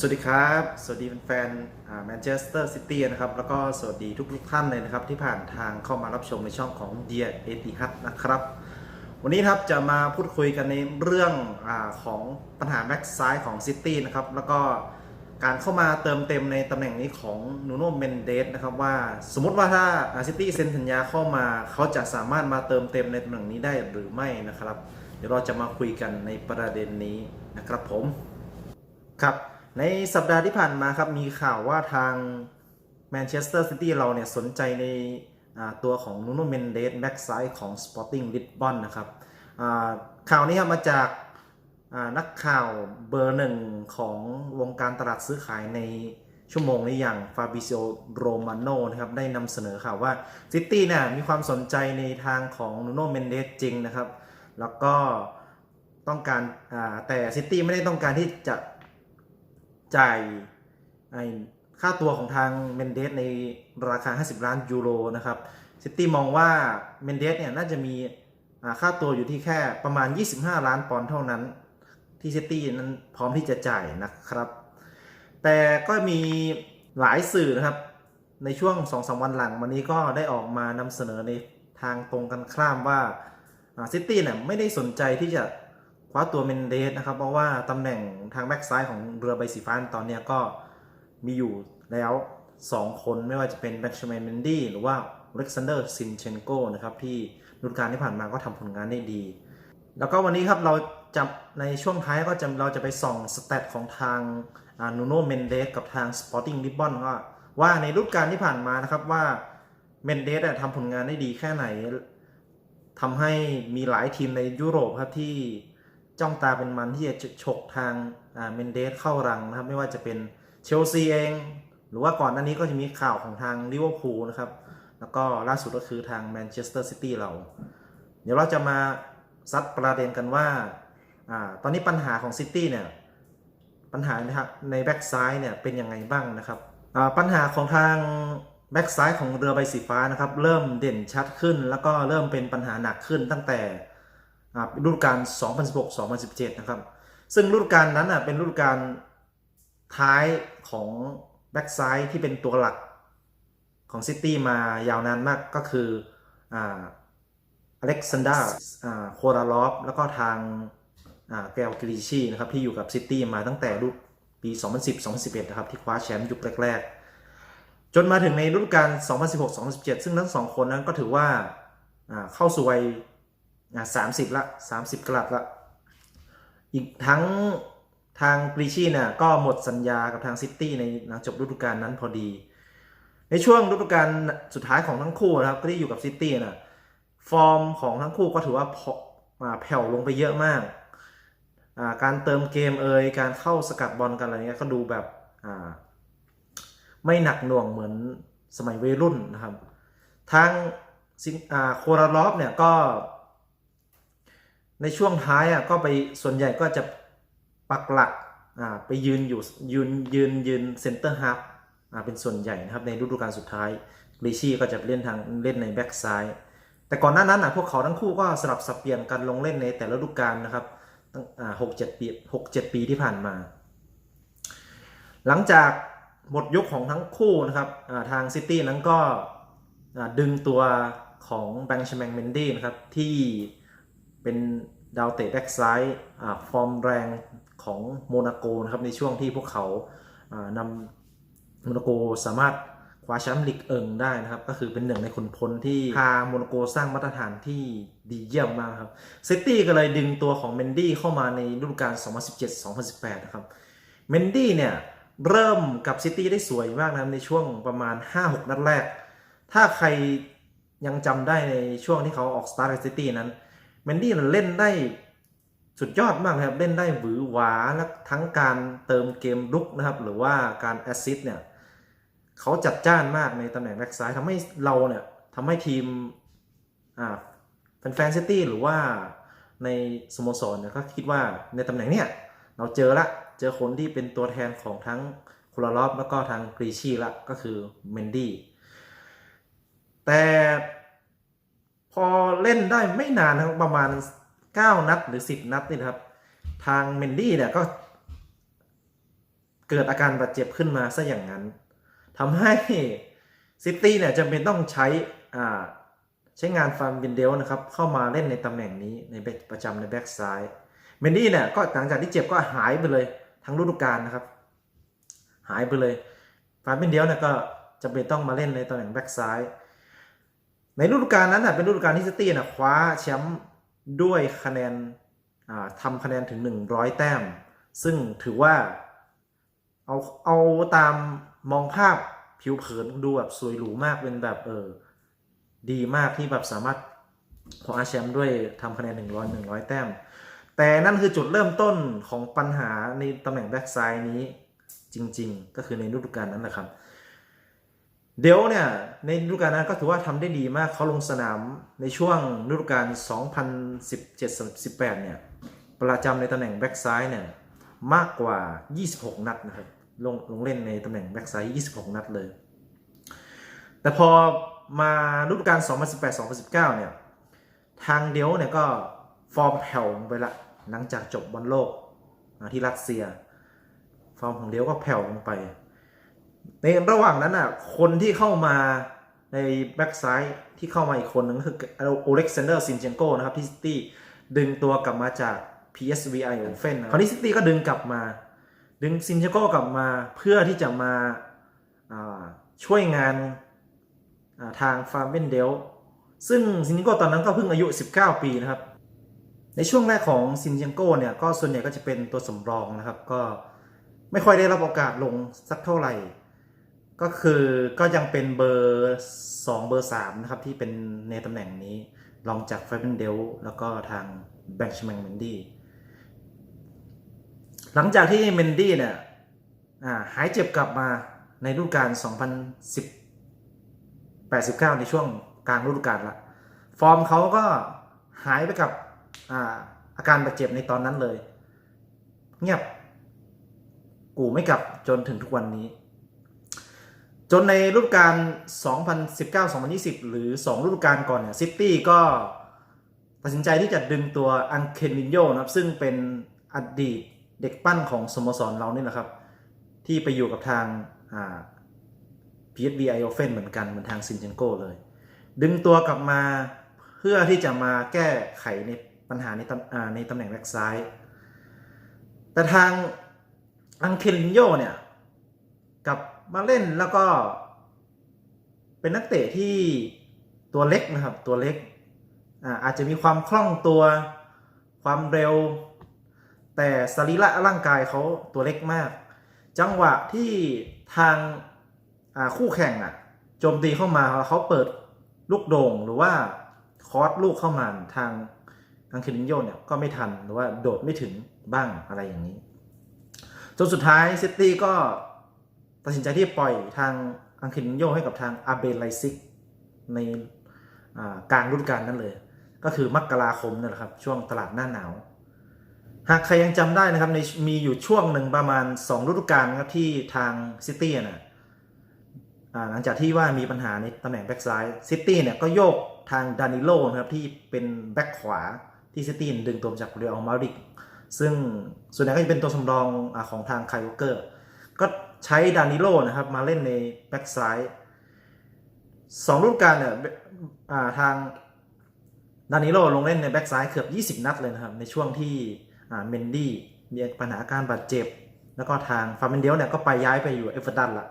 สวัสดีครับ สวัสดีแฟนๆแมนเชสเตอร์ซิตี้นะครับ แล้วก็สวัสดีทุกทุกๆท่านเลยนะครับ ที่ผ่านทางเข้ามารับชมในช่องของ Dear e t i h a d นะครับ วันนี้ครับจะมาพูดคุยกันในเรื่องอของปัญหาแบ็กซ้ายของซิตี้นะครับ แล้วก็การเข้ามาเติมเต็มในตำแหน่งนี้ของนูโน่เมนเดสนะครับว่าสมมติว่าถ้าซิตี้เซ็นสัญญาเข้ามาเขาจะสามารถมาเติมเต็มในตำแหน่งนี้ได้หรือไม่นะครับ เดี๋ยวเราจะมาคุยกันในประเด็นนี้นะครับผมครับ ในสัปดาห์ที่ผ่านมาครับมีข่าวว่าทางแมนเชสเตอร์ซิตี้เราเนี่ยสนใจในตัวของนูโนเมนเดสแบ็กซ้ายของ Sporting Lisbon นะครับข่าวนี้ครับมาจากนักข่าวเบอร์หนึ่งของวงการตลาดซื้อขายในชั่วโมงนี้อย่างฟาบิซิโอโรมาโนนะครับได้นำเสนอข่าวว่าซิตี้เนี่ยมีความสนใจในทางของนูโนเมนเดสจริงนะครับ แล้วก็ต้องการแต่ซิตี้ไม่ได้ต้องการที่จะ จ่ายไอ้ค่าตัวของทางเมนเดสในราคา 50 ล้านยูโรนะครับซิตี้มองว่าเมนเดสเนี่ยน่าจะมีค่าตัวอยู่ที่แค่ประมาณ 25 ล้านปอนด์เท่านั้น ที่ซิตี้นั้นพร้อมที่จะจ่ายนะครับ แต่ก็มีหลายสื่อนะครับ ในช่วง 2-3 วันหลังวันนี้ก็ได้ออกมานำเสนอในทางตรงกันข้ามว่าซิตี้เนี่ยไม่ได้สนใจที่จะ คว้าตัวเมนเดสนะครับ เพราะว่าตำแหน่งทางแบ็กซ้ายของเรือใบสีฟ้าตอนนี้ก็มีอยู่แล้ว 2 คนไม่ว่าจะเป็นแบ็กชแมนเมนดี้หรือว่าเล็กซานเดอร์ซินเชนโกนะครับ ที่ฤดูกาลที่ผ่านมาก็ทำผลงานได้ดี แล้วก็วันนี้ครับเราจะในช่วงท้ายก็จะเราจะไปส่องสเตตของทางนูโนเมนเดสกับทาง Sporting Lisbon ว่าว่าในฤดูกาลที่ผ่านมานะครับว่าเมนเดสทำผลงานได้ดีแค่ไหนทำให้มีหลายทีมในยุโรปครับที่ จ้องตาเป็นมันที่จะฉกทางเมนเดสเข้ารังนะครับ ไม่ว่าจะเป็นเชลซีเอง หรือว่าก่อนหน้านี้ก็จะมีข่าวของทางลิเวอร์พูลนะครับ แล้วก็ล่าสุดก็คือทางแมนเชสเตอร์ซิตี้เรา เดี๋ยวเราจะมาซัดประเด็นกันว่าอตอนนี้ปัญหาของซิตี้เนี่ยปัญหานะครับในแบ็กซ้ายเนี่ยเป็นยังไงบ้างนะครับปัญหาของทางแบ็กซ้ายของเรือใบสีฟ้านะครับ เริ่มเด่นชัดขึ้น แล้วก็เริ่มเป็นปัญหาหนักขึ้นตั้งแต่ ฤดูกาล 2016-2017 นะครับ ซึ่งฤดูกาลนั้นอะเป็นฤดูกาลท้ายของแบ็กซ้ายที่เป็นตัวหลักของซิตี้มายาวนานมากก็คืออเล็กซานดราอ่าโคราลอฟแล้วก็ทางแกลกริชีนะครับที่อยู่กับซิตี้มาตั้งแต่รุ่นปี 2010-2011 นะครับ ที่คว้าแชมป์ยุคแรก ๆ จนมาถึงในฤดูกาล2016-2017 ซึ่งทั้งสองคนนั้นก็ถือว่าอ่าเข้าสู่วัย สามสิบละสามสิบกลัดละอีกทั้งทางกรีชีนี่ยก็หมดสัญญากับทางซิตี้ในหลังจบฤดูกาลนั้นพอดี ในช่วงฤดูกาลสุดท้ายของทั้งคู่นะครับก็ได้อยู่กับซิตี้นะฟอร์มของทั้งคู่ก็ถือว่าพออ่าแผ่วลงไปเยอะมากอ่าการเติมเกมเอยการเข้าสกัดบอลกันอะไรเงี้ยก็ดูแบบอ่าไม่หนักหน่วงเหมือนสมัยวัยรุ่นนะครับ ทางอ่าโคราลอฟเนี่ยก็ ในช่วงท้ายอะก็ไปส่วนใหญ่ก็จะปักหลักอ่าไปยืนอยู่ยืนยืนยืนเซนเตอร์ฮาฟอ่าเป็นส่วนใหญ่นะครับในฤดูกาลสุดท้ายกรีชี่ก็จะเล่นทางเล่นในแบ็กซ้ายแต่ก่อนหน้านั้นอะพวกเขาทั้งคู่ก็สลับสับเปลี่ยนกันลงเล่นในแต่ละฤดูกาลนะครับตั้งอ่าหกเจ็ดปีหกเจ็ดปีที่ผ่านมา หลังจากหมดยุคของทั้งคู่นะครับอ่าทางซิตี้นั้นก็อ่าดึงตัวของแบงค์ชแมงเมนดี้นะครับที่ เป็นดาวเตะแบ็กซ้ายฟอร์มแรงของโมนาโกนะครับในช่วงที่พวกเขานำโมนาโกสามารถคว้าแชมป์ลีกเอิงได้นะครับ ก็คือเป็นหนึ่งในคนพลที่พาโมนาโกสร้างมาตรฐานที่ดีเยี่ยมมากครับซิตี้ก็เลยดึงตัวของเมนดี้เข้ามาในฤดูกาล 2017-2018 นะครับเมนดี้เนี่ยเริ่มกับซิตี้ได้สวยมากนะในช่วงประมาณ 5-6 นัดแรก ถ้าใครยังจำได้ในช่วงที่เขาออกสตาร์ทกับซิตี้นั้น มนดี้เล่นได้สุดยอดมากนะครับ เล่นได้หวือหวาและทั้งการเติมเกมลุกนะครับ หรือว่าการแอสซิสต์เนี่ยเขาจัดจ้านมากในตำแหน่งแบ็กซ้ายทำให้เราเนี่ยทำให้ทีมอ่าแฟนซิตี้หรือว่าในสโมสรเนี่ยก็คิดว่าในตำแหน่งเนี่ยเราเจอละ เจอคนที่เป็นตัวแทนของทั้งโคลารอฟแล้วก็ทางกรีชีละก็คือเมนดี้แต่ อเล่นได้ไม่นานนะครับประมาณ 9 นัดหรือ 10 นัดนี่นะครับ ทางเมนดี้เนี่ยก็ เกิดอาการบาดเจ็บขึ้นมาซะอย่างนั้นทำให้ซิตี้เนี่ยจำเป็นต้องใช้อ่าใช้งานฟาร์มบินเดลนะครับ เข้ามาเล่นในตำแหน่งนี้ในแบ็ประจำในแบ็กซ้ายเมนดี้เนี่ยก็หลังจากที่เจ็บก็หายไปเลย ทั้งฤดูกาลนะครับ หายไปเลยฟาร์มบินเดลเนี่ยก็จำเป็นต้องมาเล่นในตำแหน่งแบ็กซ้าย ในฤดูกาลนั้นน่ะเป็นฤดูกาลที่ซิตี้นะคว้าแชมป์ด้วยคะแนนอ่าทำคะแนนถึง 100 แต้ม ซึ่งถือว่าเอาเอาตามมองภาพผิวเผินดูแบบสวยหรูมากเป็นแบบเออดีมากที่แบบสามารถคว้าแชมป์ด้วยทำคะแนน 100 100 แต้ม แต่นั่นคือจุดเริ่มต้นของปัญหาในตำแหน่งแบ็กซ้ายนี้จริง ๆ ก็คือในฤดูกาลนั้นนะครับ เดี๋ยวเนี่ยในฤดูกาลนั้นก็ถือว่าทำได้ดีมากเขาลงสนามในช่วงฤดูกาล 2017-18 เนี่ยประจำในตำแหน่งแบ็กซ้ายเนี่ยมากกว่า 26 นัดนะครับลงลงเล่นในตำแหน่งแบ็กซ้าย26 นัดเลย แต่พอมาฤดูกาล 2018-2019 เนี่ย ทางเดียวเนี่ยก็ฟอร์มแผ่วลงไปละ หลังจากจบบอลโลกที่รัสเซีย ฟอร์มของเดียวก็แผ่วลงไป ในระหว่างนั้นอะคนที่เข้ามาในแบ็กซ้ายที่เข้ามาอีกคนนึงก็คือโอเล็กซานเดอร์ซินเชนโกนะครับที่ซิตี้ดึงตัวกลับมาจาก PSV i o f e n นะคราวนี้ซิตี้ก็ดึงกลับมา ดึงซินเชนโกกลับมาเพื่อที่จะมาช่วยงานาทางฟาร์มเบนเดลซึ่งซินเชนโกตอนนั้นก็เพิ่งอายุ 19 ปีนะครับ ในช่วงแรกของซินเชนโกเนี่ยก็ส่วนใหญ่ก็จะเป็นตัวสำรองนะครับ ก็ไม่ค่อยได้รับโอกาสลงสักเท่าไหร่ ก็คือก็ยังเป็นเบอร์ 2 เบอร์ 3 นะครับ ที่เป็นในตำแหน่งนี้รองจากไฟเบนเดลแล้วก็ทางแบงค์ชแมงเมนดี้หลังจากที่เมนดี้เนี่ยหายเจ็บกลับมาในฤดูกาล2010 89 ในช่วงกลางฤดูกาลละ ฟอร์มเขาก็หายไปกับอาอาการบาดเจ็บในตอนนั้นเลย เงียบ กูไม่กลับจนถึงทุกวันนี้ จนในฤดูกาล 2019-2020 หรือ 2 ฤดูกาลก่อนเนี่ยซิตี้ก็ตัดสินใจที่จะดึงตัวอังเคนินโยนะครับ ซึ่งเป็นอดีตเด็กปั้นของสโมสรเรานี่แหละครับ ที่ไปอยู่กับทางอ่า PSV i o f e n เหมือนกันเหมือนทางซินเชนโกเลย ดึงตัวกลับมาเพื่อที่จะมาแก้ไขในปัญหาในตำในตำแหน่งแบ็กซ้าย แต่ทางอังเคลินโยเนี่ยกับ มาเล่นแล้วก็ เป็นนักเตะที่ตัวเล็กนะครับ ตัวเล็กอาอาจจะมีความคล่องตัวความเร็ว แต่สรีระร่างกายเขาตัวเล็กมาก จังหวะที่ทางาคู่แข่งอะโจมตีเข้ามาเขาเปิดลูกโด่งหรือว่าคอร์สลูกเข้ามาทางอังคินโยเนี่ยก็ไม่ทันหรือว่าโดดไม่ถึงบ้างอะไรอย่างนี้จนสุดท้ายซิตี้ก็ ตัดสินใจที่ปล่อยทางอังคินโยให้กับทางอาเบไลซิกในกลางฤดูกาลนั้นเลย ก็คือมกราคมนั่นแหละครับ ช่วงตลาดหน้าหนาว หากใครยังจำได้นะครับในมีอยู่ช่วงหนึ่งประมาณ 2 ฤดูกาลครับที่ทางซิตี้นะหลังจากที่ว่ามีปัญหาในตำแหน่งแบ็กซ้ายซิตี้เนี่ยก็โยกทางดานิโลนะครับที่เป็นแบ็กขวาที่ซิตี้ดึงตัวมาจากเรอัลมาดริดซึ่งส่วนใหญ่ก็จะเป็นตัวสำรองอของทางไคลวอเกอร์ ก็ใช้ดานิโลนะครับมาเล่นในแบ็กซ้ายสองฤดูกาลเนี่ยาทางดานิโลลงเล่นในแบ็กซ้ายเกือบ 20 นัดเลยนะครับ ในช่วงที่เมนดี้มีปัญหาการบาดเจ็บ แล้วก็ทางฟาร์เมนเดลเนี่ยก็ไปย้ายไปอยู่เอฟเวอร์ตันละ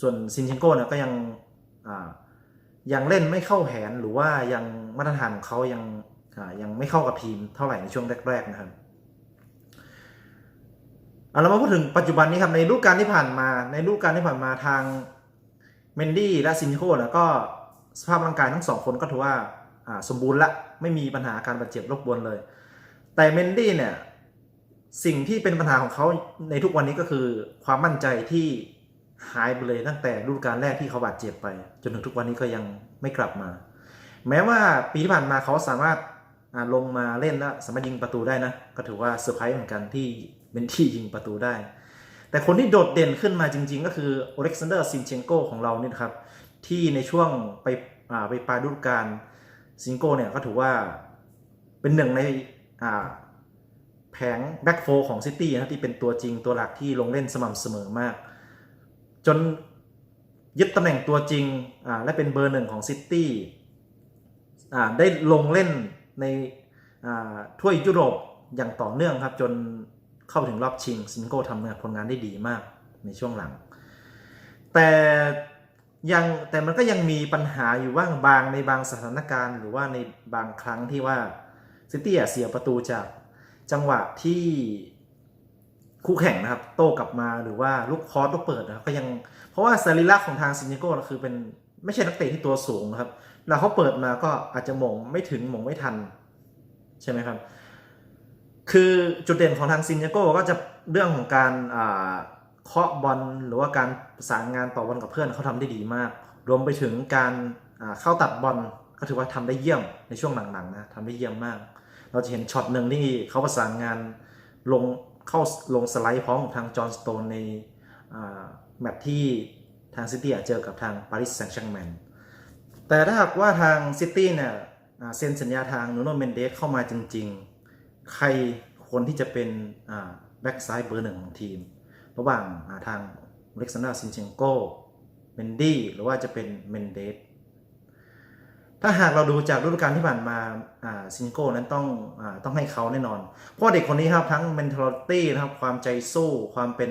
ส่วนซินเชนโก้เนี่ยก็ยังยังเล่นไม่เข้าแผนหรือว่ายังมาตรฐานของเขายังยังไม่เข้ากับทีมเท่าไหร่ในช่วงแรกๆนะครับ เรามาพูดถึงปัจจุบันนี้ครับในฤดูกาลที่ผ่านมา ในฤดูกาลที่ผ่านมาทางเมนดี้และซินโกเนี่ก็สภาพร่างกายทั้งสองคนก็ถือว่าสมบูรณ์ละไม่มีปัญหาการบาดเจ็บรบกวนเลย แต่เมนดี้เนี่ยสิ่งที่เป็นปัญหาของเขาในทุกวันนี้ก็คือความมั่นใจที่หายไปเลยตั้งแต่ฤดูกาลแรกที่เขาบาดเจ็บไป จนถึงทุกวันนี้ก็ยังไม่กลับมา แม้ว่าปีที่ผ่านมาเขาสามารถลงมาเล่นแล้วสามารถยิงประตูได้นะ ก็ถือว่าเซอร์ไพรส์เหมือนกันที่ เมนที่ยิงประตูได้ แต่คนที่โดดเด่นขึ้นมาจริง ๆ ก็คือโอเล็กซานเดอร์ซินเชนโกของเราเนี่ยครับ ที่ในช่วงไปไปปลายฤดูกาลซิงโก้เนี่ยก็ถือว่าเป็นหนึ่งในแผงแบ็กโฟของซิตี้นะที่เป็นตัวจริงตัวหลักที่ลงเล่นสม่ำเสมอมาก จนยึดตำแหน่งตัวจริงและเป็นเบอร์หนึ่งของซิตี้ได้ลงเล่นในอ่าถ้วยยุโรปอย่างต่อเนื่องครับ จน เข้าไปถึงรอบชิงซินโก้ทำผลงานได้ดีมากในช่วงหลัง แต่ยังแต่มันก็ยังมีปัญหาอยู่ว่างบางในบางสถานการณ์ หรือว่าในบางครั้งที่ว่าซิตี้เสียประตูจากจังหวะที่คู่แข่งนะครับ โต้กลับมาหรือว่าลูกคอร์สลูกเปิดนะครับก็ยังเพราะว่าสรีระของทางซินโก้คือเป็นไม่ใช่นักเตะที่ตัวสูงนะครับแล้วเขาเปิดมาก็อาจจะหมงไม่ถึงหมงไม่ทัน ใช่ไหมครับ คือจุดเด่นของทางซินโก้ก็จะเรื่องของการเคาะบอลหรือว่าการประสานงานต่อบอลกับเพื่อนเขาทำได้ดีมาก รวมไปถึงการเข้าตัดบอลก็ถือว่าทำได้เยี่ยมในช่วงหลังๆนะทำได้เยี่ยมมาก เราจะเห็นช็อตหนึ่งที่เขาประสานงานลงเข้าลงสไลด์พร้อมกับทางจอห์นสโตนในแมตช์ที่ทางซิตี้เจอกับทางปารีสแซงต์แชร์แมงแต่ถ้าหากว่าทางซิตี้เนี่ยเซ็นสัญญาทางนูโนเมนเดสเข้ามาจริง ๆ ใครควรที่จะเป็นแบ็กซ้ายเบอร์หนึ่งของทีม ระหว่างาทางเล็กซานดาซินเชงโกเมนดี้หรือว่าจะเป็นเมนเดสถ้าหากเราดูจากฤดูกาลที่ผ่านมาซินโก้นั้นต้องอต้องให้เขาแน่นอน เพราะเด็กคนนี้ครับทั้ง mentality นะครับความใจสู้ความเป็น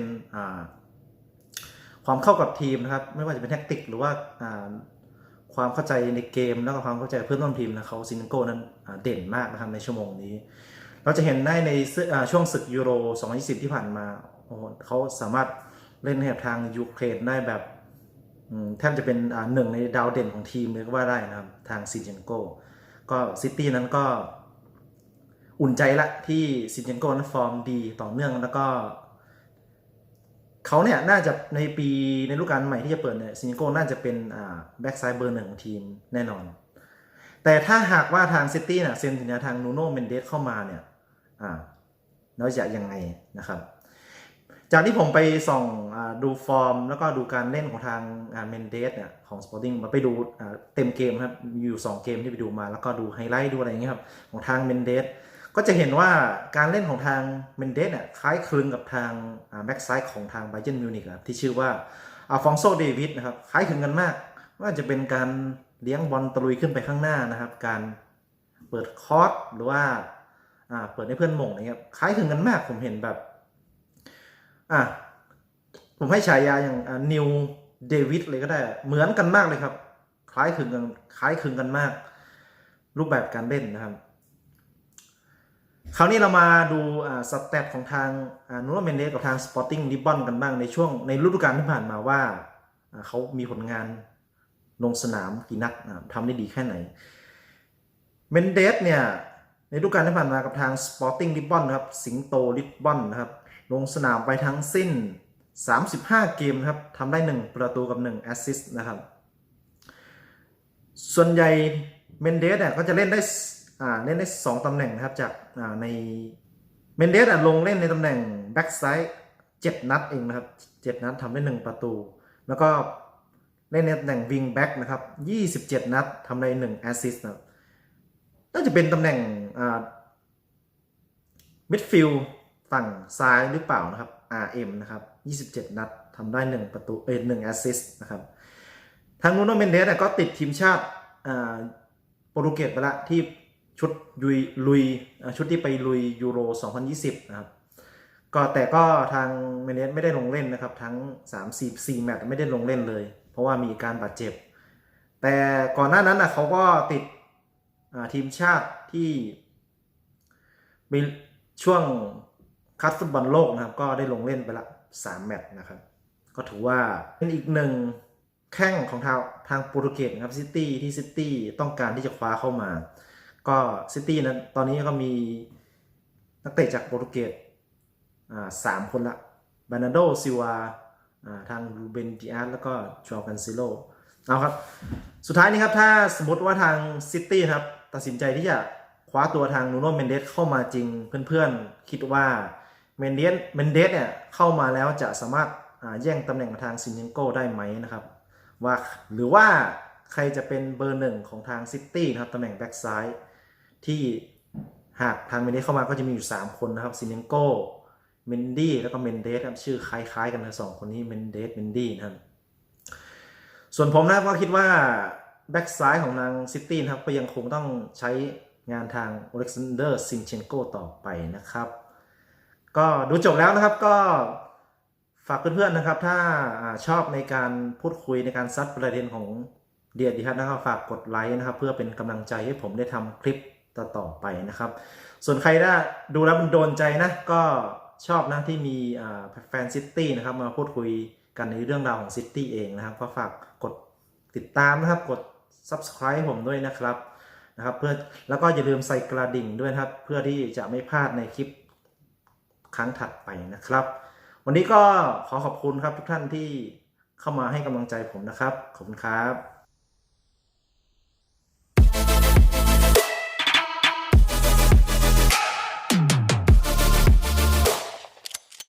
ความเข้ากับทีมนะครับ ไม่ว่าจะเป็นแท็กติกหรือว่าความเข้าใจในเกม แล้วก็ความเข้าใจเพื่อนร่วมทีมนะเขาซินโก้นั้นเด่นมากนะครับในชั่วโมงนี้ เราจะเห็นได้ในช่วงศึกยูโร 2020 ที่ผ่านมาโอ้โหเขาสามารถเล่นให้กับทางยูเครนได้แบบแทบจะเป็นหนึ่งในดาวเด่นของทีมเลยก็ว่าได้นะครับ ทางซินเจนโกก็ซิตี้นั้นก็อุ่นใจละที่ซินเจนโกนั้นฟอร์มดีต่อเนื่องแล้วก็เขาเนี่ยน่าจะในปีในฤดูกาลใหม่ที่จะเปิดเนี่ยซินเจนโกน่าจะเป็นแบ็กซ้ายเบอร์หนึ่งของทีมแน่นอน แต่ถ้าหากว่าทางซิตี้เนี่ยเซ็นสัญญาทางนูโน่เมนเดสเข้ามาเนี่ย อ่าแล้วจะยังไงนะครับ จากที่ผมไปส่องอดูฟอร์ม แล้วก็ดูการเล่นของทางเมนเดสเนี่ยของ Sporting มาไปดูเต็มเกมครับอยู่ 2 เกมที่ไปดูมา แล้วก็ดูไฮไลท์ดูอะไรอย่างเงี้ยครับของทางเมนเดสก็จะเห็นว่าการเล่นของทางเมนเดสเนี่ยคล้ายคลึงกับทางแบ็กไซด์ของทางไบเ e นมิวนิกครับที่ชื่อว่าอาฟองโซเดวิดนะครับคล้ายคลึงกันมากว่าจะเป็นการเลี้ยงบอลตะลุยขึ้นไปข้างหน้านะครับ การเปิดคอร์สหรือว่า อ่าเปิดให้เพื่อนมงนะครับคล้ายคลึงกันมากผมเห็นแบบอะผมให้ฉายาอย่างนิวเดวิดเลยก็ได้ เหมือนกันมากเลยครับ คล้ายคลึงกันคล้ายคลึงกันมาก รูปแบบการเล่นนะครับ คราวนี้เรามาดูสเตตของทางนูโรเมนเดสกับทางสปอร์ติ้งลิบบอนกันบ้างในช่วงในฤดูกาลที่ผ่านมาว่า เขามีผลงานลงสนามกี่นัดทำได้ดีแค่ไหนเมนเดสเนี่ย ในฤดูกาลที่ผ่านมากับทาง Sporting Lisbon นะครับสิงโตลิสบอนนะครับลงสนามไปทั้งสิ้น 35 เกมนะครับทำได้ 1 ประตูกับ 1 แอสซิสต์นะครับ ส่วนใหญ่เมนเดสเนี่ยก็จะเล่นได้เล่นได้ 2ตำแหน่งนะครับจากในเมนเดสลงเล่นในตำแหน่งแบ็กไซด์7นัดเองนะครับ 7 นัดทำได้ 1 ประตู แล้วก็เล่นในตำแหน่งวิงแบ็กนะครับ 27 นัดทำได้ 1 แอสซิสต์นะครับน่าจะเป็นตำแหน่ง มิดฟิลฝั่งซ้ายหรือเปล่านะครับ RM นะครับ 27 นัดทำได้ 1 ประตูเอ้ย1แอสซิสต์นะครับ ทางนูโนเมนเดสก็ติดทีมชาติโปรตุเกสไปละที่ชุดยุยลุยชุดที่ไปลุยยูโร 2020 นะครับ ก็แต่ก็ทางเมเนสไม่ได้ลงเล่นนะครับ ทั้ง 3 4 4แมตช์ไม่ได้ลงเล่นเลย เพราะว่ามีการบาดเจ็บ แต่ก่อนหน้านั้นนะเขาก็ติดทีมชาติที่ มีช่วงคัดฟุตบอลโลกนะครับ ก็ได้ลงเล่นไปละสามแมตช์นะครับ ก็ถือว่าเป็นอีกหนึ่งแข้งของทางทางโปรตุเกสนะครับซิตี้ที่ซิตี้ต้องการที่จะคว้าเข้ามา ก็ซิตี้นั้นตอนนี้ก็มีนักเตะจากโปรตุเกสอ่าสามคนละบานาโดซิวาอ่าทางรูเบนดิอาสแล้วก็จอกันซิโลเอาครับ สุดท้ายนี้ครับ ถ้าสมมติว่าทางซิตี้ครับ ตัดสินใจที่จะ คว้าตัวทางนูโนเมนเดสเข้ามาจริงเพื่อนๆ คิดว่าเมนเดสเมนเดสเนี่ยเข้ามาแล้วจะสามารถแย่งตำแหน่งทางซินเชนโกได้ไหมนะครับว่าหรือว่าใครจะเป็นเบอร์หนึ่งของทางซิตี้นะครับตำแหน่งแบ็กซ้ายที่หากทางเมนเดสเข้ามาก็จะมีอยู่ 3 คนนะครับซินเนโกเมนดี้แล้วก็เมนเดสครับชื่อคล้ายๆกันนะสองคนนี้เมนเดสเมนดี้นะครับส่วนผมนะก็คิดว่าแบ็กซ้ายของนางซิตี้นะครับก็ยังคงต้องใช้ งานทางอเล็กซานเดอร์ซินเชนโกต่อไปนะครับ ก็ดูจบแล้วนะครับก็ฝากเพื่อนๆนะครับ ถ้าอาชอบในการพูดคุยในการซัดประเด็นของเดียดีครับนะครับฝากกดไลค์นะครับ เพื่อเป็นกำลังใจให้ผมได้ทำคลิปต่อๆไปนะครับ ส่วนใครได้ดูแล้วมันโดนใจนะก็ชอบนะที่มีแฟนซิตี้นะครับมาพูดคุยกันในเรื่องราวของซิตี้เองนะครับก็ฝากกดติดตามนะครับกด subscribe ผมด้วยนะครับ นะครับเพื่อแล้วก็อย่าลืมใส่กระดิ่งด้วยนะครับ เพื่อที่จะไม่พลาดในคลิปครั้งถัดไปนะครับ วันนี้ก็ขอขอบคุณครับทุกท่านที่เข้ามาให้กำลังใจผมนะครับ ขอบคุณครับ